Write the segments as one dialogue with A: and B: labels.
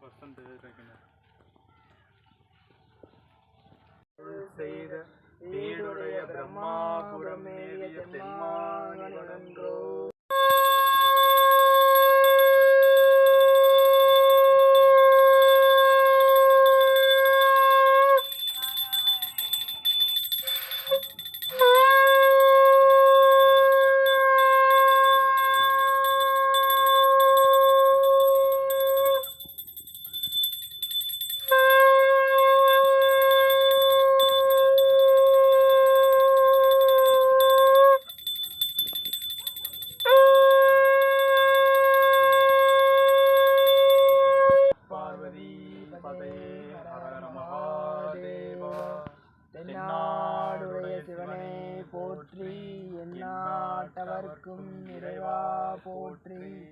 A: Percentage வைக்கணும் செய்த வீடுடைய பிரம்மாபுரம் மேவிய தென்மாங்கனன்றோ
B: தென்னாடுடைய சிவனே போற்றி எந்நாட்டவர்க்கும் இறைவா போற்றி.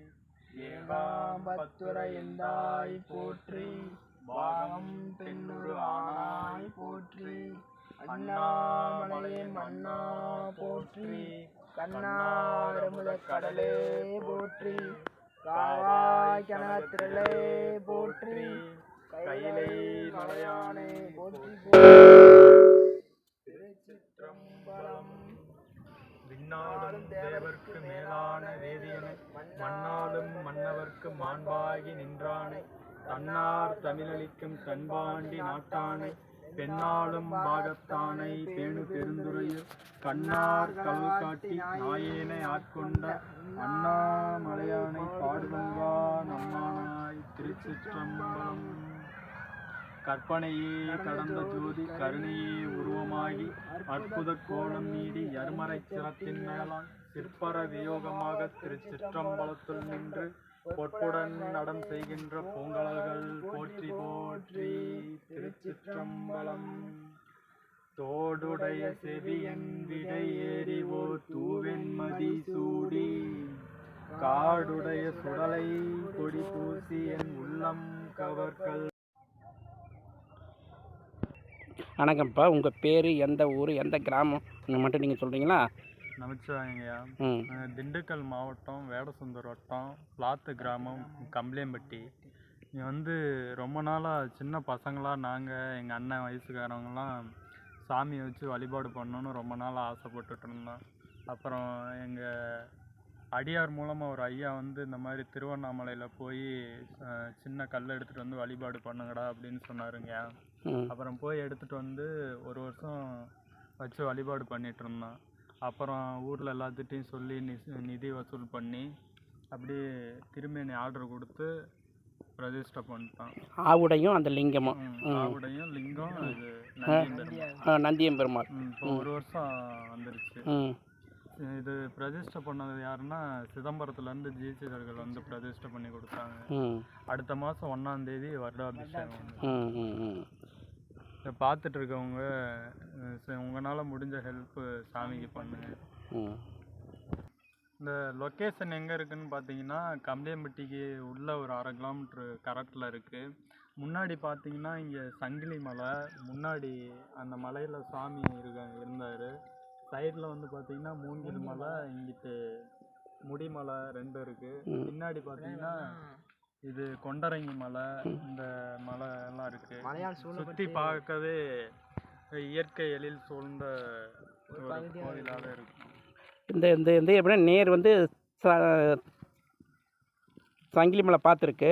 B: ஏகாம்பத்துரை எந்தாய் போற்றி. பாகம் பெண்ணுரு ஆனாய் போற்றி. அண்ணாமலையின் மன்னா போற்றி. கண்ணாரமுத கடலே போற்றி. காவாய் கனகத்திரளே போற்றி. கையிலை மலையானே போற்றி.
A: விண்ணாடும் தேவர்க்கு மேலான வேதியனை. மண்ணாலும் மன்னவர்க்கு மாண்பாகி நின்றானை. தன்னார் தமிழளிக்கும் தன்பாண்டி நாட்டானை. பெண்ணாலும் பாகத்தானை பேணு பெருந்துறையில் கண்ணார் கல் காட்டி நாயேனை ஆட்கொண்ட அண்ணாமலையானை பாடுவங்கா நம்மானாய் திருச்சிற்றம்பலம். கற்பனையே கடந்த ஜோதி கருணையே உருவமாகி அற்புத கோலம் நீடி யர்மரை சிரத்தின் மேலான் சிற்பர வியோகமாக திருச்சிற்றம்பலத்துள் நின்று பொற்புடன் நடம் செய்கின்ற பூங்கலர்கள் போற்றி போற்றி திருச்சிற்றம்பலம். தோடுடைய செவியன் விடை ஏறிவோ தூவெண்மதி சூடி. காடுடைய சுடலை கொடி பூசி என் உள்ளம் கவர்கள்
B: வணக்கம்ப்பா. உங்கள் பேர் எந்த ஊர் எந்த கிராமம்? மட்டும் நீங்கள் சொல்கிறீங்களா
A: அஹ் திண்டுக்கல் மாவட்டம் வேடசுந்தர் வட்டம் பிளாத்து கிராமம் கம்பளேம்பட்டி இங்கே வந்து ரொம்ப நாளாக சின்ன பசங்களாக நாங்கள் எங்கள் அண்ணன் வயசுக்காரவங்கலாம் சாமியை வச்சு வழிபாடு பண்ணணும்னு ரொம்ப நாளாக ஆசைப்பட்டுட்டு இருந்தோம் அப்புறம் எங்கள் அடியார் மூலமாக ஒரு ஐயா வந்து இந்த மாதிரி திருவண்ணாமலையில் போய் சின்ன கல் எடுத்துகிட்டு வந்து வழிபாடு பண்ணுங்கடா அப்படின்னு சொன்னாருங்கய்யா. அப்புறம் போய் எடுத்துகிட்டு வந்து ஒரு வருஷம் வச்சு வழிபாடு பண்ணிட்டு இருந்தோம் அப்புறம் ஊரில் எல்லாத்துட்டையும் சொல்லி நிதி வசூல் பண்ணி அப்படியே திருமேனி ஆர்டர் கொடுத்து பிரதிஷ்டை பண்ணிட்டோம்
B: ஆவுடையும் அந்த லிங்கமும்.
A: ஆவுடையும் லிங்கம் நந்தியம் பெருமாள். இப்போ ஒரு வருஷம் வந்துருச்சு. இது பிரதிஷ்டை பண்ணது யாருன்னா சிதம்பரத்துலேருந்து ஜீசிதர்கள் வந்து பிரதிஷ்டை பண்ணி கொடுத்தாங்க. அடுத்த மாதம் ஒன்றாம் தேதி வருடாபிஷேகம் இதை பார்த்துட்டு இருக்கவங்க உங்களால முடிஞ்ச ஹெல்ப்பு சாமிக்கு பண்ணுங்க இந்த லொக்கேஷன் எங்கே இருக்குன்னு பார்த்தீங்கன்னா கம்பளியம்பட்டிக்கு உள்ள ஒரு அரை கிலோமீட்ரு கரெக்டில் இருக்குது முன்னாடி பார்த்தீங்கன்னா இங்கே சங்கிலி மலை முன்னாடி அந்த மலையில் சாமி இருக்க இருந்தார். சைடில் வந்து பார்த்தீங்கன்னா மூங்கில் மலை இங்கிட்டு முடிமலை ரெண்டு இருக்குது பின்னாடி பார்த்தீங்கன்னா இது கொண்டரங்கி மலை இந்த மலை எல்லாம் இருக்குது சுற்றி பார்க்கவே இயற்கை எழில் சூழ்ந்த ஒரு கோவிலாக இருக்கும்
B: இந்த இந்த இந்த எப்படின்னா நேர் வந்து ச சங்கிலி மலை பார்த்துருக்கு.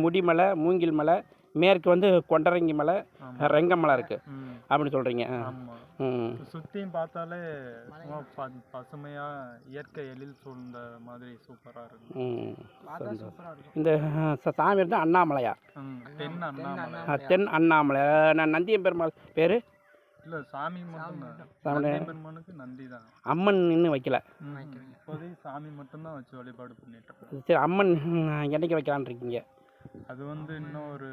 B: முடிமலை மூங்கில் மலை மேற்கு வந்து கொண்டரங்கி மலை
A: ஆமா.
B: ரெங்கமலை இருக்குது அப்படின்னு சொல்கிறீங்க
A: சுற்றியும் பார்த்தாலே பசுமையாக இயற்கை எழில் சூழ்ந்த மாதிரி சூப்பராக இருக்கும்.
B: இந்த சாமி வந்து அண்ணாமலையா?
A: தென் அண்ணாமலை.
B: தென் அண்ணாமலை. நான் நந்தியம் பெருமாள் பேர்?
A: இல்லை சாமி மட்டும்தான்
B: சாமி.
A: நந்தி பெருமானுக்கு நந்தி தான்.
B: அம்மன் இன்னும் வைக்கல.
A: இப்போதைக்கு சாமி மட்டும்தான் வச்சு வழிபாடு பண்ணிட்டு
B: சரி அம்மன் என்னைக்கு வைக்கலான்னு இருக்கீங்க?
A: அது வந்து இன்னும் ஒரு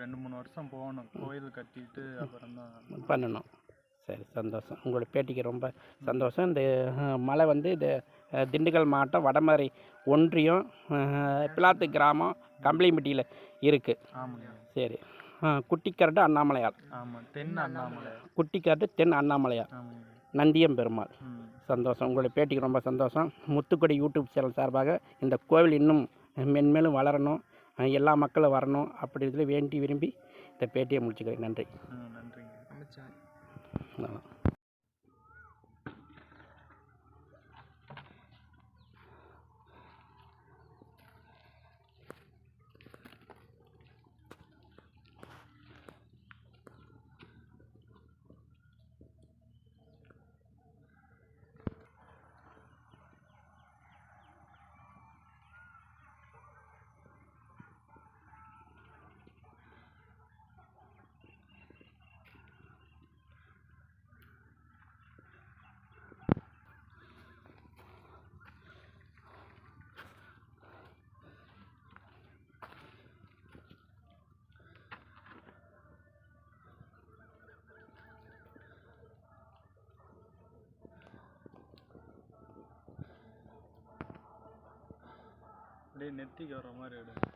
A: ரெண்டு மூணு வருஷம் போகணும். கோயில் கட்டிட்டு அப்புறம் தான்
B: பண்ணணும். சரி சந்தோஷம். உங்களோட பேட்டிக்கு ரொம்ப சந்தோஷம். இந்த மலை வந்து இது திண்டுக்கல் மாவட்டம் வடமறை ஒன்றியம் பிளாத்து கிராமம் கம்பளிம்பட்டியில் இருக்குது
A: ஆமாங்க.
B: சரி. குட்டிக்கரடு அண்ணாமலையார்
A: ஆமாம் தென் அண்ணாமலை.
B: குட்டிக்கரடு தென் அண்ணாமலையார் நந்தியம் பெருமாள். சந்தோஷம். உங்களுடைய பேட்டிக்கு ரொம்ப சந்தோஷம். முத்துக்கொடி யூடியூப் சேனல் சார்பாக இந்த கோவில் இன்னும் மென்மேலும் வளரணும். எல்லா மக்களும் வரணும் அப்படி இதில் வேண்டி விரும்பி இந்த பேட்டியை முடிச்சுக்கிறேன். நன்றி.
A: ம் அப்படியே நெத்திக்கு வர மாதிரி எடு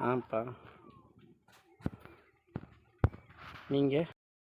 B: ஆமாப்பா நீங்கள்